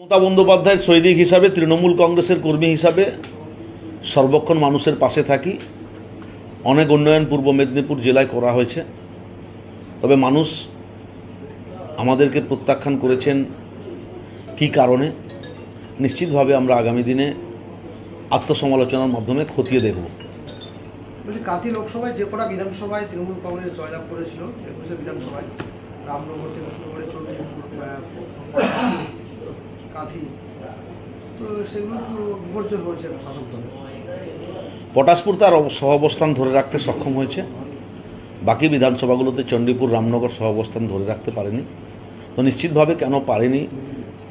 মমতা বন্দ্যোপাধ্যায়ের সৈনিক হিসাবে, তৃণমূল কংগ্রেসের কর্মী হিসাবে সর্বক্ষণ মানুষের পাশে থাকি। অনেক উন্নয়ন পূর্ব মেদিনীপুর জেলায় করা হয়েছে। তবে মানুষ আমাদেরকে প্রত্যাখ্যান করেছেন কী কারণে? নিশ্চিতভাবে আমরা আগামী দিনে আত্মসমালোচনার মাধ্যমে খতিয়ে দেখব। বলছি, কাঁথি লোকসভায় যে কটা বিধানসভায় তৃণমূল কংগ্রেস জয়লাভ করেছিল, একুশে বিধানসভায়, রামনগর থেকে শুরু করে তো সেগুলো বিপর্যয় হয়েছে শাসক দলে। পটাশপুর তার অব- সহাবস্থান ধরে রাখতে সক্ষম হয়েছে। বাকি বিধানসভাগুলোতে চণ্ডীপুর রামনগর সহাবস্থান ধরে রাখতে পারেনি। তো নিশ্চিতভাবে কেন পারেনি?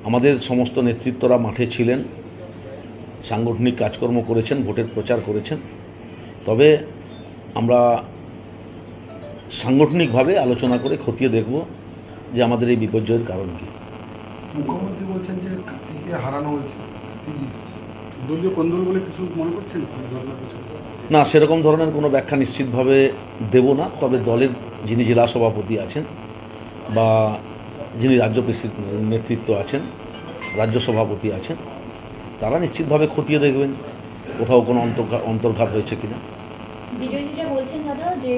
আমাদের সমস্ত নেতৃত্বরা মাঠে ছিলেন। সাংগঠনিক কাজকর্ম করেছেন, ভোটের প্রচার করেছেন। তবে আমরা সাংগঠনিকভাবে আলোচনা করে খতিয়ে দেখব যে আমাদের এই বিপর্যয়ের কারণ কী। মুখ্যমন্ত্রী বলছেন যে কার্তিককে হারানো হয়েছে কার্তিক জিতেছে। দলীয় কোন্দল বলে কিছু মনে করছেন না সেরকম ধরনের কোনো ব্যাখ্যা নিশ্চিতভাবে দেব না তবে দলের যিনি জেলা সভাপতি আছেন বা যিনি রাজ্য নেতৃত্ব আছেন রাজ্য সভাপতি আছেন তারা নিশ্চিতভাবে খতিয়ে দেখবেন কোথাও কোনো অন্তর্ঘাত অন্তর্ঘাত হয়েছে কিনা বিজয়ীরা বলছেন, দাদা, যে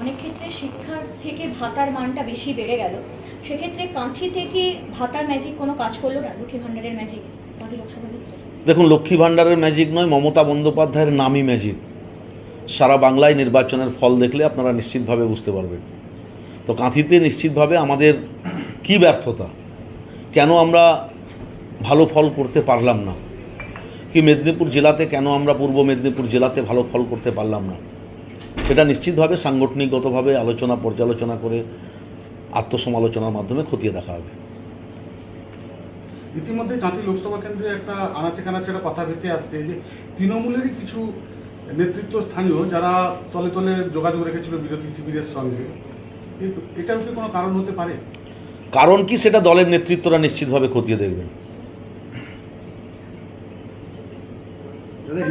অনেক ক্ষেত্রে শিক্ষার থেকে ভাতার মানটা বেশি বেড়ে গেল। সেক্ষেত্রে কাঁথি থেকে ভাতার ম্যাজিক কোনো কাজ করল না? লক্ষ্মী ভাণ্ডারের ম্যাজিক কাঁথি লোকসভা দেখুন, লক্ষ্মী ভাণ্ডারের ম্যাজিক নয়, মমতা বন্দ্যোপাধ্যায়ের নামই ম্যাজিক সারা বাংলায় নির্বাচনের ফল দেখলে আপনারা নিশ্চিতভাবে বুঝতে পারবেন। তো কাঁথিতে নিশ্চিতভাবে আমাদের কি ব্যর্থতা? কেন আমরা ভালো ফল করতে পারলাম না? কি মেদিনীপুর জেলাতে কেন আমরা পূর্ব মেদিনীপুর জেলাতে ভালো ফল করতে পারলাম না? সেটা নিশ্চিতভাবে সাংগঠনিকগতভাবে আলোচনা পর্যালোচনা করে আত্মসমালোচনার মাধ্যমে খতিয়ে দেখা হবে। ইতিমধ্যে কাঁথি লোকসভা কেন্দ্রে একটা আনাচে কানাচে একটা কথা ভেসে আসছে যে তৃণমূলেরই কিছু নেতৃত্ব স্থানীয় যারা তলে তলে যোগাযোগ রেখেছিল বিরোধী শিবিরের সঙ্গে এ- এটাও কি কোনো কারণ হতে পারে? কারণ কি সেটা দলের নেতৃত্বরা নিশ্চিতভাবে খতিয়ে দেখবেন।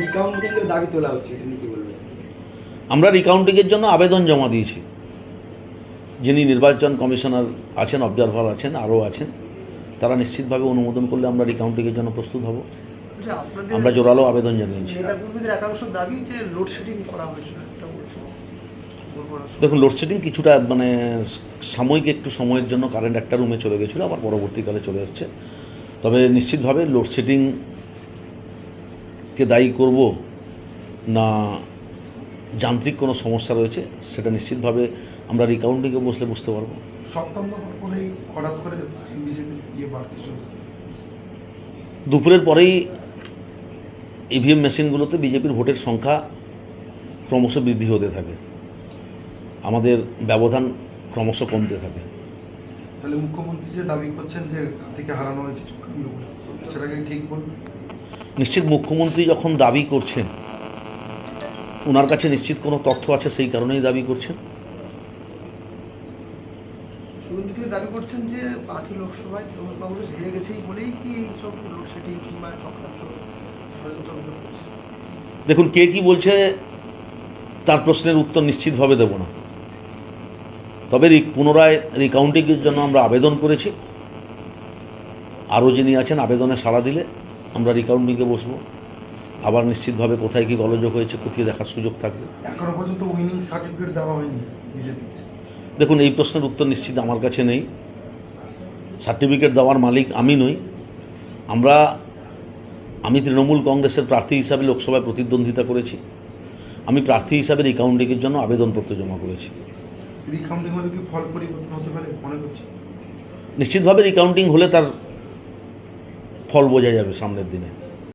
রিকাউন্টিং এর দাবি তোলা হচ্ছে এটা কি বলবেন? আমরা রিকাউন্টিংয়ের জন্য আবেদন জমা দিয়েছি। যিনি নির্বাচন কমিশনার আছেন অবজারভার আছেন আরও আছেন তারা নিশ্চিতভাবে অনুমোদন করলে আমরা রিকাউন্টিংয়ের জন্য প্রস্তুত হব। আমরা জোরালো আবেদন জানিয়েছি। দেখুন লোডশেডিং কিছুটা মানে সাময়িক একটু সময়ের জন্য কারেন্ট একটা রুমে চলে গেছিল আবার পরবর্তীকালে চলে এসছে তবে নিশ্চিতভাবে লোডশেডিংকে দায়ী করব না যান্ত্রিক কোনো সমস্যা রয়েছে সেটা নিশ্চিতভাবে আমরা রিকাউন্টিংয়ে বসলে বুঝতে পারব। হঠাৎ করে। দুপুরের পরেই ইভিএম মেশিনগুলোতে বিজেপির ভোটের সংখ্যা ক্রমশ বৃদ্ধি হতে থাকে। আমাদের ব্যবধান ক্রমশ কমতে থাকে। তাহলে মুখ্যমন্ত্রী যে দাবি করছেন যে কার্তিককে হারানো হয়েছে সেটাকে ঠিক নিশ্চিত মুখ্যমন্ত্রী যখন দাবি করছেন ওনার কাছে নিশ্চিত কোনো তথ্য আছে সেই কারণেই দাবি করছেন? দাবি করছেন যে কাঁথি লোকসভায় তৃণমূল কংগ্রেস হেরে গেছেই বলেই কি এইসব লোডশেডিং কিংবা চক্রান্ত ষড়যন্ত্র অভিযোগ করছে দেখুন কে কি বলছে তার প্রশ্নের উত্তর নিশ্চিতভাবে দেব না। তবে পুনরায় রিকাউন্টিংয়ের জন্য আমরা আবেদন করেছি। আরও যিনি আছেন আবেদনে সাড়া দিলে আমরা রিকাউন্টিংয়ে বসবো। আবার নিশ্চিতভাবে কোথায় কি গোলযোগ হয়েছে খতিয়ে দেখার সুযোগ থাকবে। এখনও পর্যন্ত উইনিং সার্টিফিকেট দেওয়া হয়নি দেখুন এই প্রশ্নের উত্তর নিশ্চিত আমার কাছে নেই। সার্টিফিকেট দেওয়ার মালিক আমি নই। আমরা আমি তৃণমূল কংগ্রেসের প্রার্থী হিসাবে লোকসভায় প্রতিদ্বন্দ্বিতা করেছি। আমি প্রার্থী হিসাবে রিকাউন্টিংয়ের জন্য আবেদনপত্র জমা করেছি। রিকাউন্টিং হলে কি ফল পরিবর্তন হতে পারে করছি নিশ্চিতভাবে রিকাউন্টিং হলে তার ফল বোঝা যাবে সামনের দিনে।